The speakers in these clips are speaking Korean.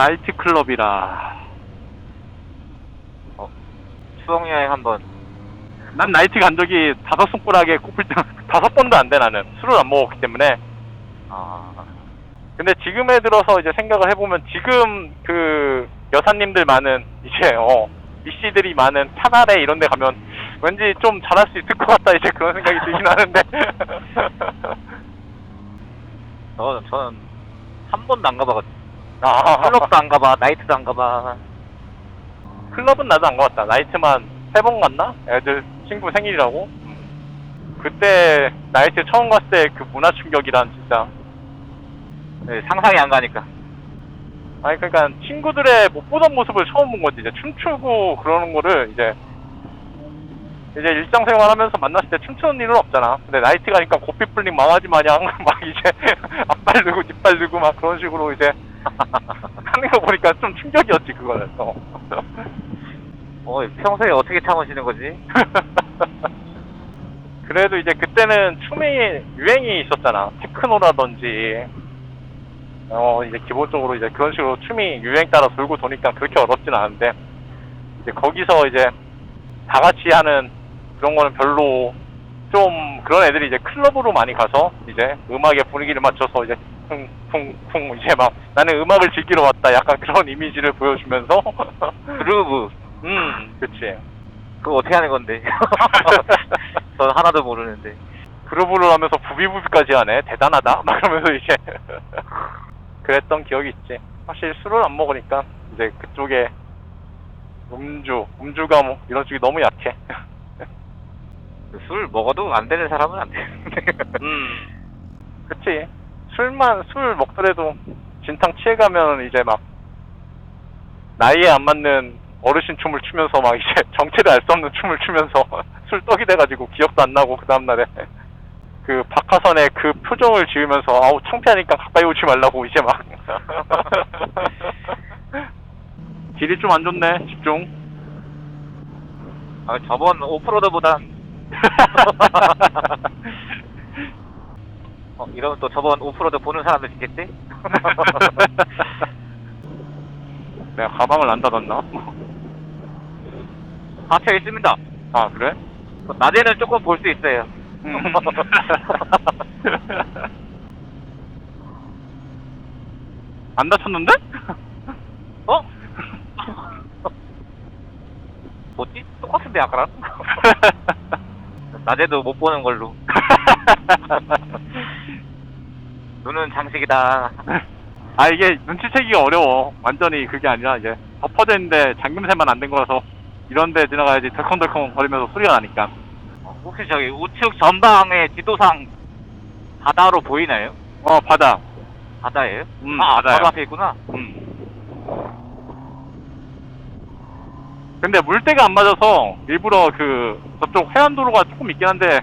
나이트 클럽이라. 수영 여행 한번. 난 나이트 간 적이 다섯 손가락에 꼽힐 때 다섯 번도 안 돼 나는 술을 안 먹었기 때문에. 아, 근데 지금에 들어서 이제 생각을 해보면 지금 그 여사님들 많은 이제 어 미씨들이 많은 차나래 이런 데 가면 왠지 좀 잘할 수 있을 것 같다 이제 그런 생각이 들긴 하는데 저는 저는 한 번도 안 가봐가지고. 아, 클럽도 안 가봐, 나이트도 안 가봐. 클럽은 나도 안 가봤다 나이트만 세 번 갔나? 애들 친구 생일이라고 그때 나이트 처음 갔을 때 그 문화 충격이란 진짜 네, 상상이 안 가니까. 아니 그러니까 친구들의 못 보던 모습을 처음 본 거지 이제 춤추고 그러는 거를 이제 이제 일상생활 하면서 만났을 때 춤추는 일은 없잖아 근데 나이트 가니까 고삐 풀린 망아지 마냥 막 이제 앞발 들고 뒷발 들고 막 그런 식으로 이제 하는 거 보니까 좀 충격이었지 그거는 어. 어, 평소에 어떻게 참으시는 거지? 그래도 이제 그때는 춤이 유행이 있었잖아 테크노라든지 어 이제 기본적으로 이제 그런 식으로 춤이 유행 따라 돌고 도니까 그렇게 어렵진 않은데 이제 거기서 이제 다 같이 하는 그런 거는 별로 좀 그런 애들이 이제 클럽으로 많이 가서 이제 음악의 분위기를 맞춰서 이제 쿵쿵쿵 이제 막 나는 음악을 즐기러 왔다. 약간 그런 이미지를 보여주면서. 그루브. 음. 그치. 그거 어떻게 하는 건데? 전 하나도 모르는데. 그루브를 하면서 부비부비까지 하네. 대단하다. 막 그러면서 이제. 그랬던 기억이 있지. 확실히 술을 안 먹으니까 이제 그쪽에 음주 음주가 뭐 이런 쪽이 너무 약해. 술 먹어도 안 되는 사람은 안 되는데. 음. 그치 술만 술 먹더라도 진탕 취해가면 이제 막 나이에 안 맞는 어르신 춤을 추면서 막 이제 정체를 알 수 없는 춤을 추면서 술 떡이 돼가지고 기억도 안 나고 그 다음날에 그 박하선의 그 표정을 지으면서 아우 창피하니까 가까이 오지 말라고 이제 막 길이 좀 안 좋네 집중. 아, 저번 오프로드보단 어, 이러면 또 저번 오프로드 보는 사람들 있겠지? 내가 가방을 안 닫았나? 닫혀 있습니다. 아 그래? 낮에는 조금 볼 수 있어요. 음. 안 다쳤는데? 어? 뭐지? 똑같은데 아까랑? 낮에도 못 보는 걸로. 눈은 장식이다. 아 이게 눈치채기가 어려워 완전히 그게 아니라 이제 덮어져 있는데 잠금새만 안 된 거라서 이런데 지나가야지 덜컹덜컹 거리면서 소리가 나니까 어, 혹시 저기 우측 전방의 지도상 바다로 보이나요? 어 바다 바다예요? 음, 아, 바다요. 바로 앞에 있구나. 음. 근데 물때가 안 맞아서 일부러 그 저쪽 해안도로가 조금 있긴 한데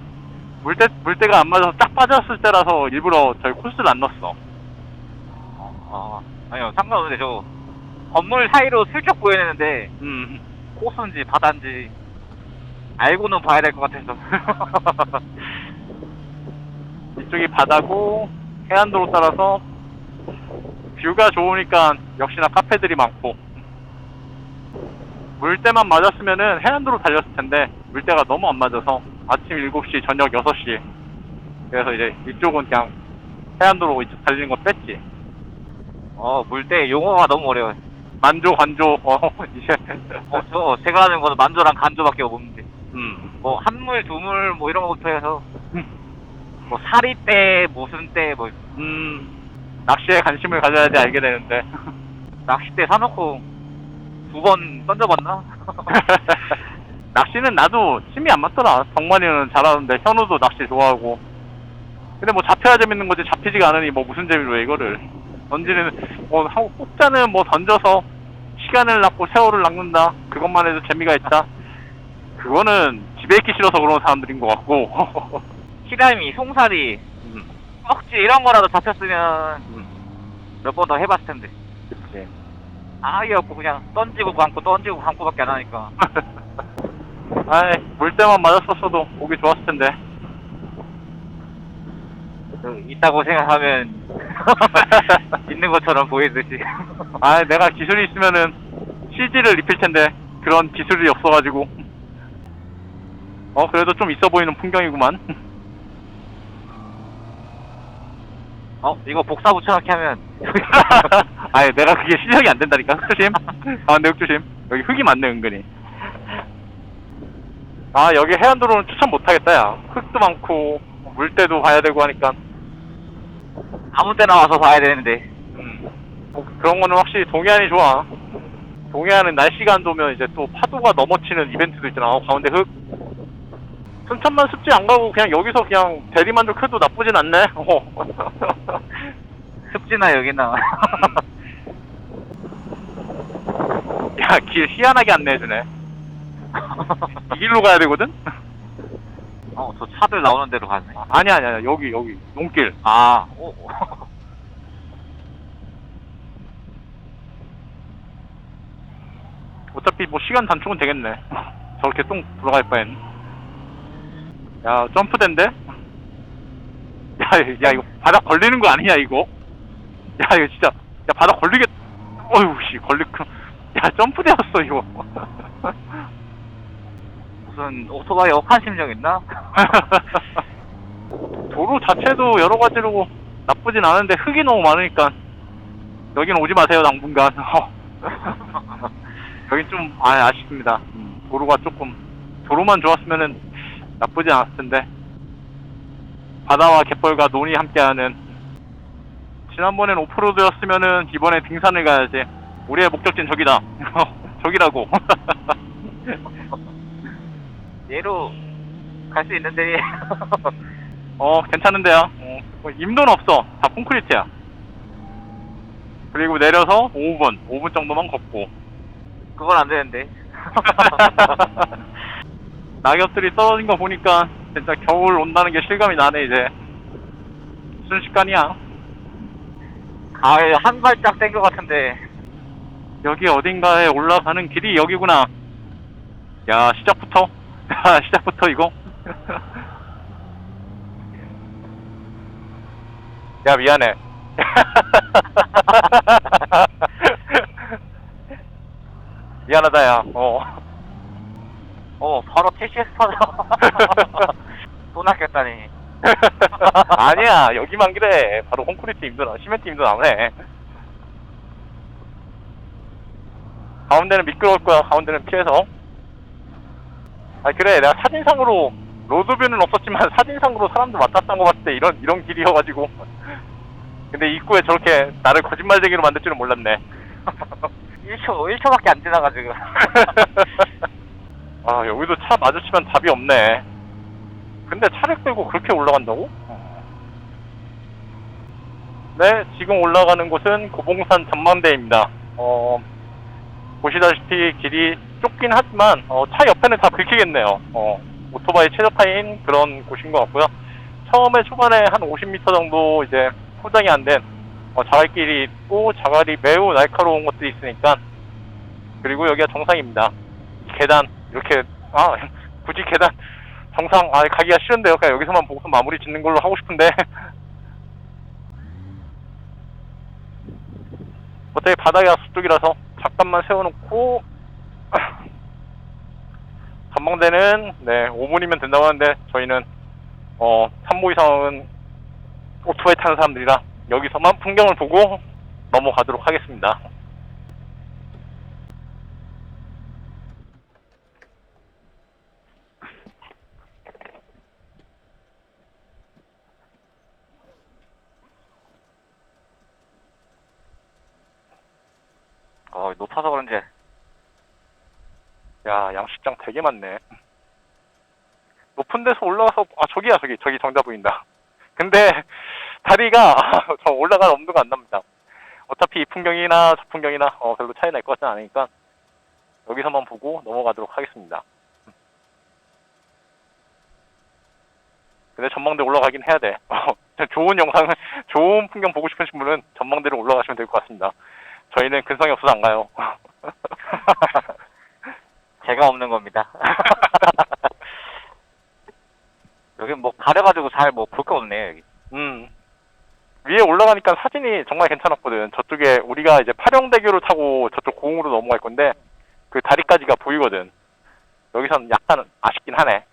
물때 물때가 안 맞아서 쫙 빠졌을 때라서 일부러 저희 코스를 안 넣었어. 아, 아니요, 상관없는데 저 건물 사이로 슬쩍 보이는데 음. 코스인지 바다인지 알고는 봐야 될 것 같아서. 이쪽이 바다고 해안도로 따라서 뷰가 좋으니까 역시나 카페들이 많고 물때만 맞았으면은 해안도로 달렸을 텐데 물때가 너무 안 맞아서 아침 7시 저녁 6시. 그래서 이제 이쪽은 그냥 해안도로 이쪽 달리는 거 뺐지. 어, 물때 용어가 너무 어려워요. 만조 관조. 어 이제. 어, 저 제가 하는 거는 만조랑 간조밖에 없는데. 음. 뭐 한물, 두물 뭐 이런 거부터 해서. 뭐 사리 때 무슨 때뭐. 음. 낚시에 관심을 가져야지 알게 되는데. 낚싯대 사놓고 두 번 던져봤나? 낚시는 나도 힘이 안 맞더라. 덕만이는 잘하는데 현우도 낚시 좋아하고. 근데 뭐 잡혀야 재밌는 거지 잡히지가 않으니 뭐 무슨 재미로 해 이거를 던지는 뭐 하고 뽑자는 뭐 던져서 시간을 낚고 세월을 낚는다. 그것만 해도 재미가 있다. 그거는 집에 있기 싫어서 그런 사람들인 것 같고. 시라미, 송사리, 음, 꺽지 이런 거라도 잡혔으면 음, 몇번 더 해봤을 텐데. 그치. 아예 없고 그냥 던지고 감고 던지고 감고밖에 안 하니까. 아이 물때만 맞았었어도 보기 좋았을 텐데. 그 있다고 생각하면 있는 것처럼 보이듯이. 아, 내가 기술이 있으면은 CG를 입힐 텐데 그런 기술이 없어가지고. 어, 그래도 좀 있어 보이는 풍경이구만. 어, 이거 복사 붙여넣기 하면. 아니, 내가 그게 실력이 안 된다니까. 흑조심. 아, 근데 흑조심. 여기 흙이 많네, 은근히. 아, 여기 해안도로는 추천 못하겠다, 야. 흙도 많고, 물때도 봐야 되고 하니까. 아무 때나 와서 봐야 되는데. 음, 뭐 그런 거는 확실히 동해안이 좋아. 동해안은 날씨가 안 좋으면 이제 또 파도가 넘어치는 이벤트도 있잖아. 어, 가운데 흙. 순천만 습지 안 가고 그냥 여기서 그냥 대리만족해도 나쁘진 않네. 어. 습지나 여기나. 야, 길 희한하게 안내해주네. 이 길로 가야 되거든? 어, 저 차들 나오는 대로 가네. 아니야, 아니야, 아니야. 여기, 여기. 용길. 아, 오. 어차피 뭐 시간 단축은 되겠네. 저렇게 똥 돌아갈 바엔. 야, 점프된데? 야, 야, 이거 바닥 걸리는 거 아니냐, 이거? 야, 이거 진짜, 야, 바닥 걸리겠, 어휴, 씨, 거. 야, 점프되었어, 이거. 무슨 오토바이 억한 심정 있나? 도로 자체도 여러 가지로 나쁘진 않은데 흙이 너무 많으니까 여기는 오지 마세요 당분간. 여긴 좀 아, 아쉽습니다. 음, 도로가 조금 도로만 좋았으면은 나쁘지 않았을 텐데. 바다와 갯벌과 논이 함께하는 지난번엔 오프로드였으면은 이번에 등산을 가야지. 우리의 목적지는 저기다. 저기라고 얘로 갈 수 있는데. 어, 괜찮은데요. 어, 뭐 임도는 없어. 다 콘크리트야. 그리고 내려서 5분, 5분 정도만 걷고. 그건 안 되는데. 낙엽들이 떨어진 거 보니까 진짜 겨울 온다는 게 실감이 나네, 이제. 순식간이야. 가을 한 발짝 뗀 것 같은데. 여기 어딘가에 올라가는 길이 여기구나. 야, 시작부터. 야, 시작부터 이거. 야, 미안해. 미안하다, 야. 어. 어, 바로 TCS 타자. 돈 아꼈다니. 아니야, 여기만 그래. 바로 콘크리트 임도, 시멘트 임도 나오네. 가운데는 미끄러울 거야, 가운데는 피해서. 아, 그래. 내가 사진상으로, 로드뷰는 없었지만 사진상으로 사람들 왔다 갔다 한거 봤을 때 이런, 이런 길이어가지고. 근데 입구에 저렇게 나를 거짓말쟁이로 만들 줄은 몰랐네. 1초, 1초밖에 안 지나가지고. 아, 여기도 차 마주치면 답이 없네. 근데 차를 끌고 그렇게 올라간다고? 네, 지금 올라가는 곳은 고봉산 전망대입니다. 어, 보시다시피 길이 좁긴 하지만, 어, 차 옆에는 다 긁히겠네요. 어, 오토바이 최적화인 그런 곳인 것 같고요. 처음에 초반에 한 50m 정도 이제 포장이 안 된, 어, 자갈길이 있고, 자갈이 매우 날카로운 것들이 있으니까, 그리고 여기가 정상입니다. 계단 이렇게 아 굳이 계단 정상 아 가기가 싫은데요 그냥 여기서만 보고서 마무리 짓는 걸로 하고 싶은데 어차피 바닥이 숲쪽이라서 잠깐만 세워놓고 전망대는 네 5분이면 된다고 하는데 저희는 어 산모 이상은 오토바이 타는 사람들이라 여기서만 풍경을 보고 넘어가도록 하겠습니다. 어, 높아서 그런지. 야, 양식장 되게 많네. 높은 데서 올라가서, 아, 저기야, 저기, 저기 정자 보인다. 근데, 다리가, 저 올라갈 엄두가 안 납니다. 어차피 이 풍경이나 저 풍경이나, 어, 별로 차이 날 것 같진 않으니까, 여기서만 보고 넘어가도록 하겠습니다. 근데 전망대 올라가긴 해야 돼. 어, 좋은 영상, 좋은 풍경 보고 싶으신 분은 전망대로 올라가시면 될 것 같습니다. 저희는 근성이 없어서 안 가요. 제가 없는 겁니다. 여기 뭐 가려가지고 잘 뭐 볼 거 없네요, 여기. 음. 위에 올라가니까 사진이 정말 괜찮았거든. 저쪽에 우리가 이제 파령대교를 타고 저쪽 고흥으로 넘어갈 건데 그 다리까지가 보이거든. 여기선 약간 아쉽긴 하네.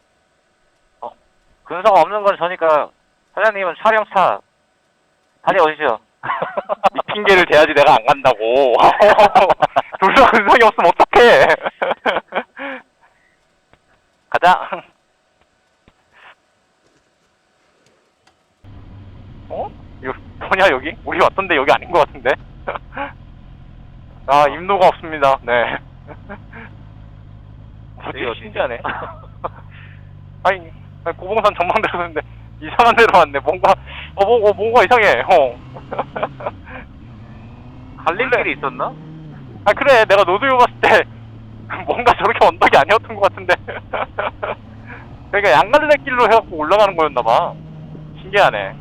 근성 없는 건 저니까 사장님은 촬영차 다녀오시죠. 이 핑계를 대야지 내가 안 간다고. 둘다 근성이 없으면 어떡해. 가자. 어? 이거 뭐냐 여기? 우리 왔던데 여기 아닌 것 같은데? 아 임도가 없습니다. 네. 되게 신기하네. 아니, 아니, 고봉산 전망대로 는데 이상한 데로 왔네. 뭔가 어, 뭐, 어 뭔가 이상해. 어. 갈림길이 있었나? 아 그래 내가 노드뷰 봤을 때 뭔가 저렇게 언덕이 아니었던 것 같은데. 그러니까 양갈래 길로 해갖고 올라가는 거였나봐. 신기하네.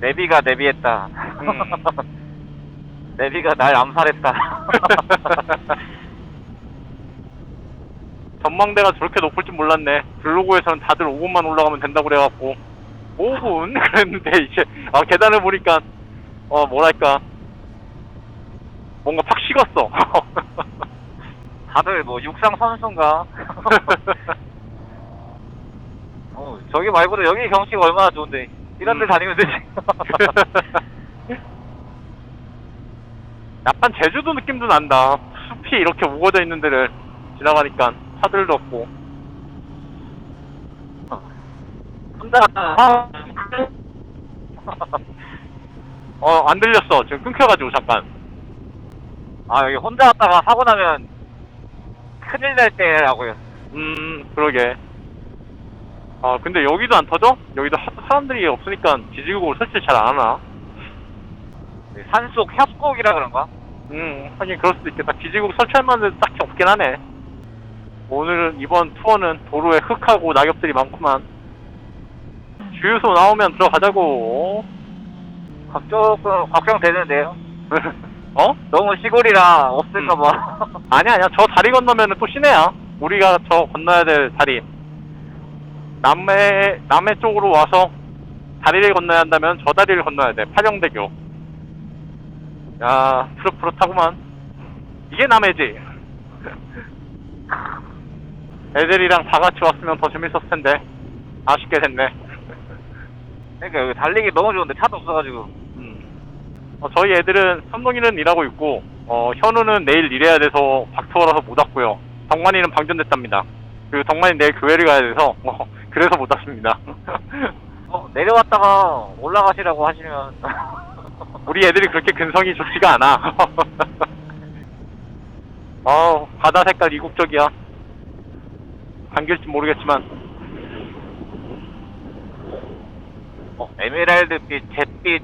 내비가 내비했다. 내비가 날 암살했다. 전망대가 저렇게 높을 줄 몰랐네. 블로그에서는 다들 5분만 올라가면 된다고 그래갖고. 5분? 그랬는데 이제 아 계단을 보니까 어 뭐랄까. 뭔가 팍 식었어 다들 뭐 육상 선수인가? 어, 저기 말고도 여기 경치가 얼마나 좋은데 이런 데 음. 다니면 되지. 약간 제주도 느낌도 난다. 숲이 이렇게 우거져 있는 데를 지나가니까 차들도 없고. 혼자 아, 어, 안 들렸어. 지금 끊겨가지고 잠깐. 아 여기 혼자 왔다가 사고 나면 큰일 날 때라고요. 음, 그러게. 아, 근데 여기도 안 터져? 여기도 하도 사람들이 없으니까 지지국을 설치 잘안 하나? 산속 협곡이라 그런가? 음, 하긴 그럴 수도 있겠다. 기지국 설치할 만한 데 딱히 없긴 하네. 오늘은, 이번 투어는 도로에 흙하고 낙엽들이 많구만. 주유소 나오면 들어가자고. 조금 걱정되는데요. 어? 너무 시골이라 없을까봐. 아니야, 아니야. 저 다리 건너면은 또 시내야. 우리가 저 건너야 될 다리. 남해, 남해 쪽으로 와서 다리를 건너야 한다면 저 다리를 건너야 돼. 파령대교. 야, 푸릇푸릇하구만. 이게 남해지. 애들이랑 다 같이 왔으면 더 재밌었을 텐데. 아쉽게 됐네. 그러니까 여기 달리기 너무 좋은데 차도 없어가지고. 음. 어, 저희 애들은 삼동이는 일하고 있고, 어, 현우는 내일 일해야 돼서 박투어라서 못 왔고요. 덕만이는 방전됐답니다. 그리고 덕만이 내일 교회를 가야 돼서, 어, 그래서 못 왔습니다. 어, 내려왔다가 올라가시라고 하시면. 우리 애들이 그렇게 근성이 좋지가 않아. 아우, 바다 색깔 이국적이야. 감길지 모르겠지만, 어, 에메랄드빛, 잿빛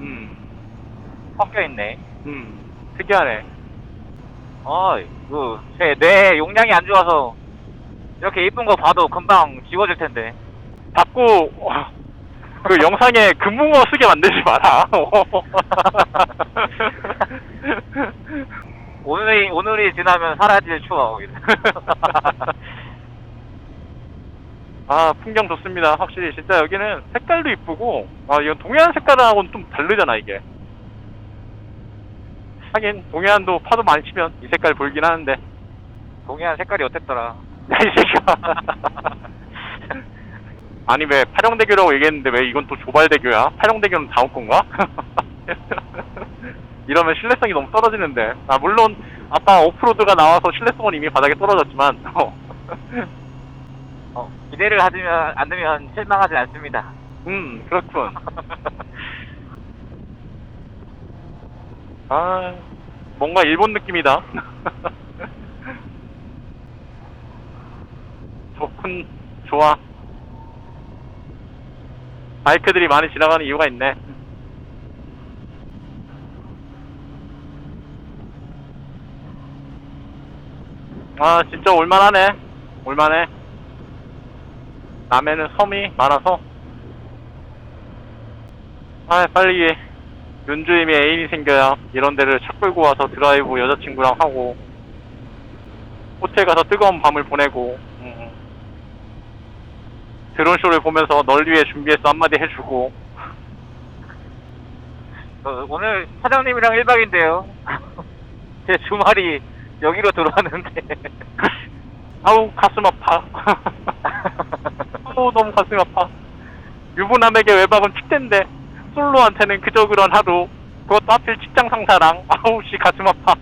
음, 섞여 있네. 음, 특이하네. 아, 그, 제뇌 용량이 안 좋아서 이렇게 이쁜 거 봐도 금방 지워질 텐데. 자꾸, 어, 그 영상에 금붕어 쓰게 만들지 마라. 오늘이, 오늘이 지나면 사라질 추억. 아, 풍경 좋습니다. 확실히 진짜 여기는 색깔도 이쁘고, 아, 이건 동해안 색깔하고는 좀 다르잖아, 이게. 하긴, 동해안도 파도 많이 치면 이 색깔 보이긴 하는데. 동해안 색깔이 어땠더라? 야, 이 새끼야. 아니, 왜 파령대교라고 얘기했는데 왜 이건 또 조발대교야? 파령대교는 다음 건가? 이러면 신뢰성이 너무 떨어지는데. 아, 물론, 아까 오프로드가 나와서 신뢰성은 이미 바닥에 떨어졌지만, 어. 어, 기대를 하면, 않으면 실망하지 않습니다. 음, 그렇군. 아, 뭔가 일본 느낌이다. 좋군, 좋아. 바이크들이 많이 지나가는 이유가 있네. 아, 진짜 올만하네. 올만해. 남해는 섬이 많아서 아 빨리 윤주임이 애인이 생겨야 이런 데를 차 끌고 와서 드라이브 여자친구랑 하고 호텔 가서 뜨거운 밤을 보내고 음. 드론쇼를 보면서 널 위해 준비했어 한마디 해주고 저 오늘 사장님이랑 1박인데요. 제 주말이 여기로 들어왔는데. 아우 가슴 아파. 아우 너무 가슴 아파. 유부남에게 외박은 축제인데 솔로한테는 그저 그런 하루. 그것도 하필 직장 상사랑 아우 씨 가슴 아파.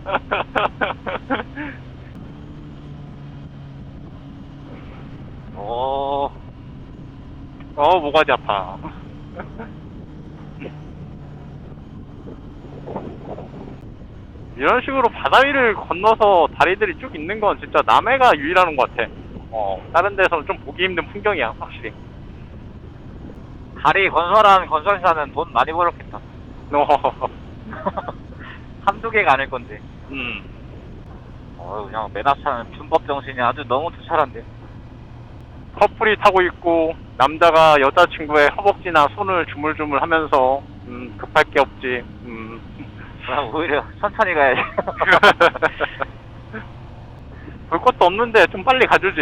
오, 어 모가지 아파. 이런 식으로 바다 위를 건너서 다리들이 쭉 있는 건 진짜 남해가 유일한 것 같아. 어 다른 데서는 좀 보기 힘든 풍경이야 확실히. 다리 건설한 건설사는 돈 많이 벌었겠다. 어, 한두 개가 아닐 건데. 음. 어, 그냥 메나차는 준법 정신이 아주 너무 투철한데. 커플이 타고 있고 남자가 여자친구의 허벅지나 손을 주물주물 하면서 음, 급할 게 없지. 음. 난 오히려 천천히 가야지. 볼 것도 없는데 좀 빨리 가주지.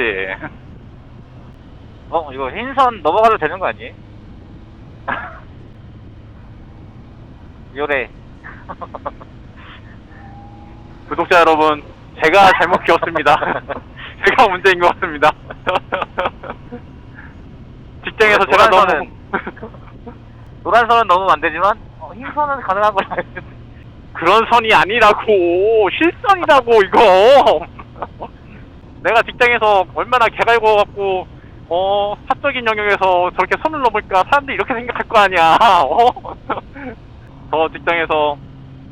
어, 이거 흰선 넘어가도 되는 거 아니? 요 래. 구독자 여러분, 제가 잘못 키웠습니다. 제가 문제인 것 같습니다. 직장에서 제가 너무 노란 노란 선은 안 되지만 어, 흰 선은 가능한 걸로 알고 있는데. 그런 선이 아니라고 실선이라고 이거. 내가 직장에서 얼마나 개갈고 갖고 어 사적인 영역에서 저렇게 선을 넘을까 사람들이 이렇게 생각할 거 아니야. 어? 저 직장에서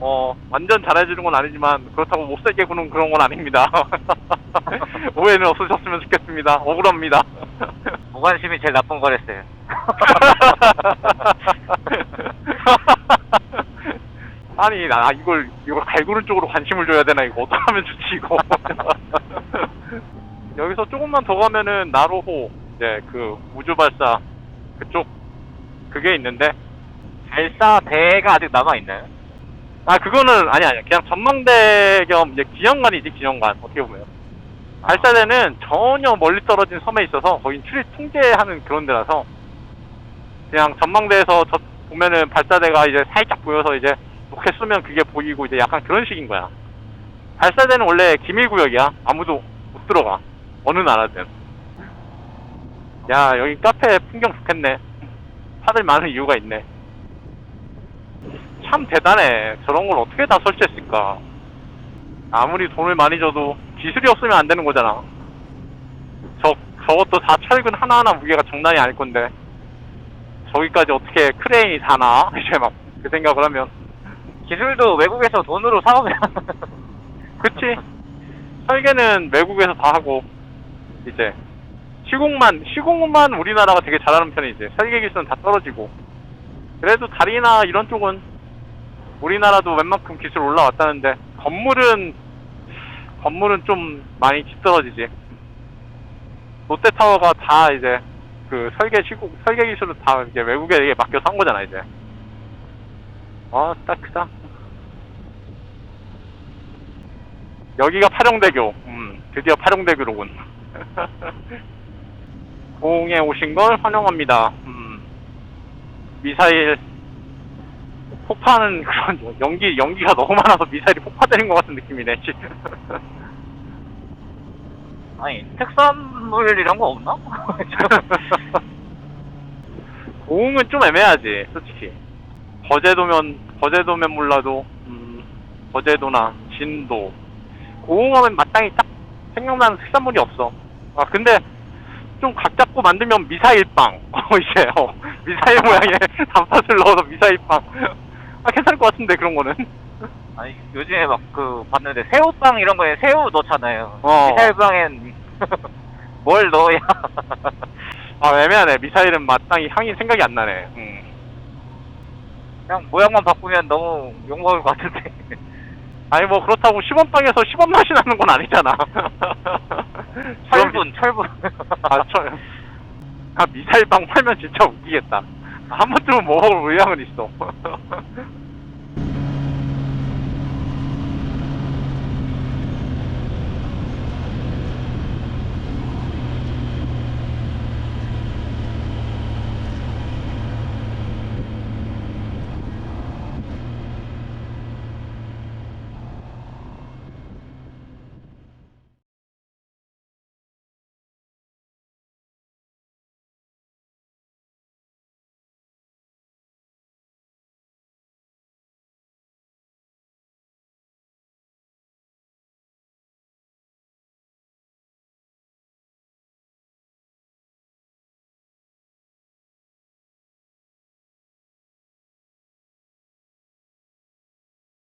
어 완전 잘해주는 건 아니지만 그렇다고 못살게 구는 그런 건 아닙니다. 오해는 없으셨으면 좋겠습니다. 억울합니다. 무관심이 제일 나쁜 거랬어요. 아니 나 이걸 이걸 갈구는 쪽으로 관심을 줘야 되나 이거 어떡하면 좋지 이거 여기서 조금만 더 가면은 나로호 이제 그 우주 발사 그쪽 그게 있는데 발사 대가 아직 남아 있나요? 아 그거는 아니 아니 그냥 전망대 겸 이제 기념관이지 기념관 어떻게 보면 발사대는 전혀 멀리 떨어진 섬에 있어서 거긴 출입 통제하는 그런 데라서 그냥 전망대에서 저 보면은 발사대가 이제 살짝 보여서 이제 로켓 쏘면 그게 보이고 이제 약간 그런 식인 거야. 발사대는 원래 기밀 구역이야. 아무도 못 들어가. 어느 나라든. 야 여기 카페 풍경 좋겠네. 사들 많은 이유가 있네. 참 대단해. 저런 걸 어떻게 다 설치했을까. 아무리 돈을 많이 줘도 기술이 없으면 안 되는 거잖아. 저, 저것도 다 철근 하나하나 무게가 장난이 아닐 건데. 저기까지 어떻게 크레인이 다나? 이제 막 그 생각을 하면. 기술도 외국에서 돈으로 사오면 그치? 설계는 외국에서 다 하고, 이제. 시공만, 시공만 우리나라가 되게 잘하는 편이지. 설계 기술은 다 떨어지고. 그래도 다리나 이런 쪽은 우리나라도 웬만큼 기술 올라왔다는데, 건물은, 건물은 좀 많이 뒤떨어지지. 롯데타워가 다 이제, 그 설계 시공, 설계 기술은 다 이제 외국에 맡겨서 한 거잖아, 이제. 아, 딱 크다. 여기가 파령대교. 음, 드디어 파령대교로군. 공에 오신 걸 환영합니다. 음, 미사일 폭파하는 그런 연기 연기가 너무 많아서 미사일이 폭파되는 것 같은 느낌이네. 씨. 아니 특산물 이런 거 없나? 고흥은 좀 애매하지, 솔직히. 거제도면 거제도면 몰라도 음, 거제도나 진도 고흥하면 마땅히 딱 생각나는 특산물이 없어. 아 근데 좀 각 잡고 만들면 미사일빵. 어 이제 어, 미사일 모양의 단팥을 넣어서 미사일빵. 아 괜찮을 것 같은데 그런 거는. 아니 요즘에 막 그 봤는데 새우빵 이런 거에 새우 넣잖아요. 어. 미사일빵엔 뭘 넣어야? 아 애매하네. 미사일은 마땅히 향이 생각이 안 나네. 음. 그냥 모양만 바꾸면 너무 욕 먹을 것 같은데. 아니 뭐 그렇다고 10원 빵에서 10원 맛이 나는 건 아니잖아. 철분 철분. 아, 철. 아, 미사일빵 팔면 진짜 웃기겠다. 한 번쯤은 먹어볼 의향은 있어.